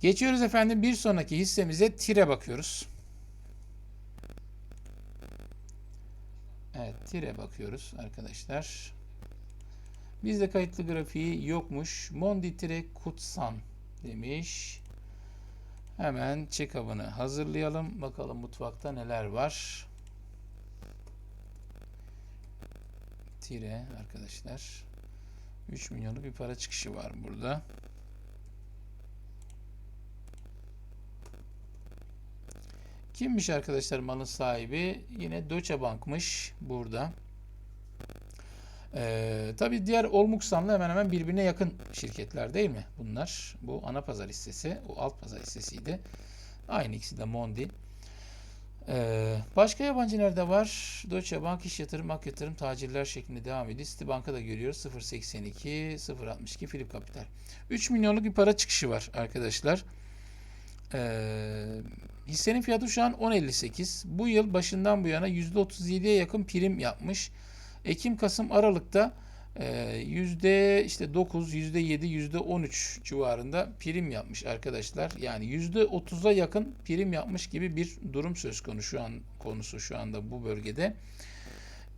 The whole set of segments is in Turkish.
Geçiyoruz efendim bir sonraki hissemize tire bakıyoruz. Evet tire bakıyoruz arkadaşlar. Bizde kayıtlı grafiği yokmuş. Mondi tire kutsan demiş. Hemen check-up'ını hazırlayalım. Bakalım mutfakta neler var. Tire arkadaşlar. 3 milyonluk bir para çıkışı var burada. Kimmiş arkadaşlar malın sahibi? Yine Deutsche Bank'mış burada. Ee, tabii diğer Olmuksan'la hemen hemen birbirine yakın şirketler değil mi bunlar? Bu ana pazar hissesi, o alt pazar hissesiydi. Aynı ikisi de Mondi. Ee, başka yabancı nerede var? Deutsche Bank iş yatırım, hak yatırım, tacirler şeklinde devam ediyor. Citibank'a da görüyoruz. 0.82, 0.62 Philip Capital. 3 milyonluk bir para çıkışı var arkadaşlar. Ee, hissenin fiyatı şu an 10.58. Bu yıl başından bu yana %37'ye yakın prim yapmış. Ekim, Kasım, Aralık'ta e, yüzde işte 9, yüzde 7, yüzde 13 civarında prim yapmış arkadaşlar. Yani yüzde 30'a yakın prim yapmış gibi bir durum söz konusu şu an konusu şu anda bu bölgede.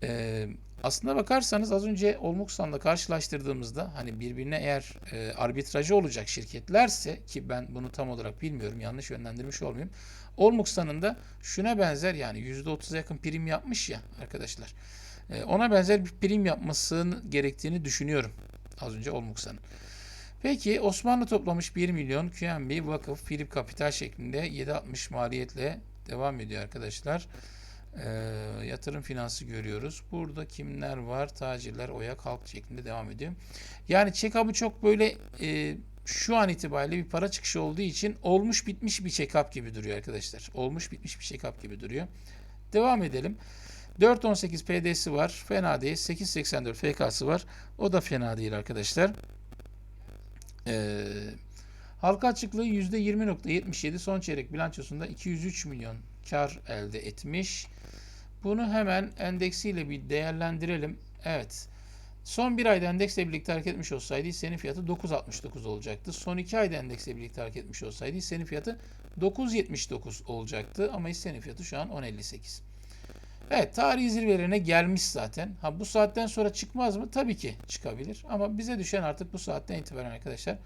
E, aslında bakarsanız az önce Olmuksan'la karşılaştırdığımızda hani birbirine eğer e, arbitrajı olacak şirketlerse ki ben bunu tam olarak bilmiyorum yanlış yönlendirmiş olmayayım. Olmuksan'ın da şuna benzer yani %30'a yakın prim yapmış ya arkadaşlar. E, ona benzer bir prim yapmasının gerektiğini düşünüyorum. Az önce Olmuksan'ın. Peki Osmanlı toplamış 1 milyon QNB vakıf Philip Kapital şeklinde 7.60 maliyetle devam ediyor arkadaşlar. E, yatırım finansı görüyoruz. Burada kimler var? Tacirler, Oyak, Halk şeklinde devam ediyor. Yani check-up'ı çok böyle e, şu an itibariyle bir para çıkışı olduğu için olmuş bitmiş bir check-up gibi duruyor arkadaşlar. Olmuş bitmiş bir check-up gibi duruyor. Devam edelim. 4.18 PD'si var. Fena değil. 8.84 FK'sı var. O da fena değil arkadaşlar. Ee, halka açıklığı %20.77 son çeyrek bilançosunda 203 milyon kar elde etmiş. Bunu hemen endeksiyle bir değerlendirelim. Evet. Son bir ayda endeksle birlikte hareket etmiş olsaydı hissenin fiyatı 9.69 olacaktı. Son iki ayda endeksle birlikte hareket etmiş olsaydı hissenin fiyatı 9.79 olacaktı. Ama hissenin fiyatı şu an 10.58. Evet tarihi zirvelerine gelmiş zaten. Ha bu saatten sonra çıkmaz mı? Tabii ki çıkabilir. Ama bize düşen artık bu saatten itibaren arkadaşlar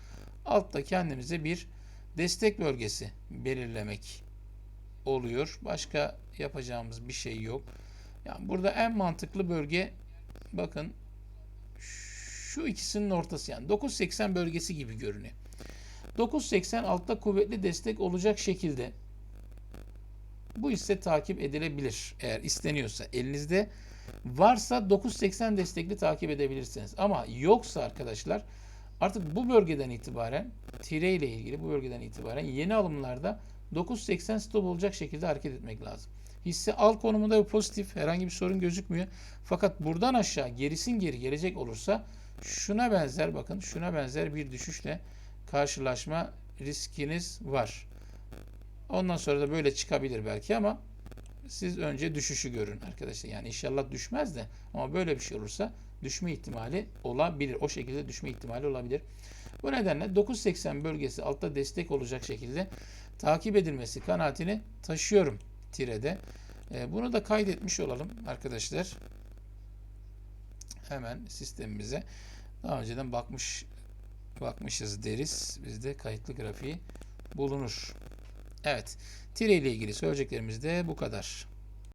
altta kendimize bir destek bölgesi belirlemek oluyor. Başka yapacağımız bir şey yok. Yani burada en mantıklı bölge bakın şu ikisinin ortası yani 9.80 bölgesi gibi görünüyor. 9.80 altta kuvvetli destek olacak şekilde bu hisse takip edilebilir eğer isteniyorsa. Elinizde varsa 9.80 destekli takip edebilirsiniz. Ama yoksa arkadaşlar artık bu bölgeden itibaren tire ile ilgili bu bölgeden itibaren yeni alımlarda 9.80 stop olacak şekilde hareket etmek lazım. Hisse al konumunda ve pozitif herhangi bir sorun gözükmüyor. Fakat buradan aşağı gerisin geri gelecek olursa şuna benzer bakın şuna benzer bir düşüşle karşılaşma riskiniz var. Ondan sonra da böyle çıkabilir belki ama siz önce düşüşü görün arkadaşlar. Yani inşallah düşmez de ama böyle bir şey olursa düşme ihtimali olabilir. O şekilde düşme ihtimali olabilir. Bu nedenle 9.80 bölgesi altta destek olacak şekilde takip edilmesi kanaatini taşıyorum tirede. E, bunu da kaydetmiş olalım arkadaşlar. Hemen sistemimize daha önceden bakmış bakmışız deriz. Bizde kayıtlı grafiği bulunur. Evet. Tire ile ilgili söyleyeceklerimiz de bu kadar.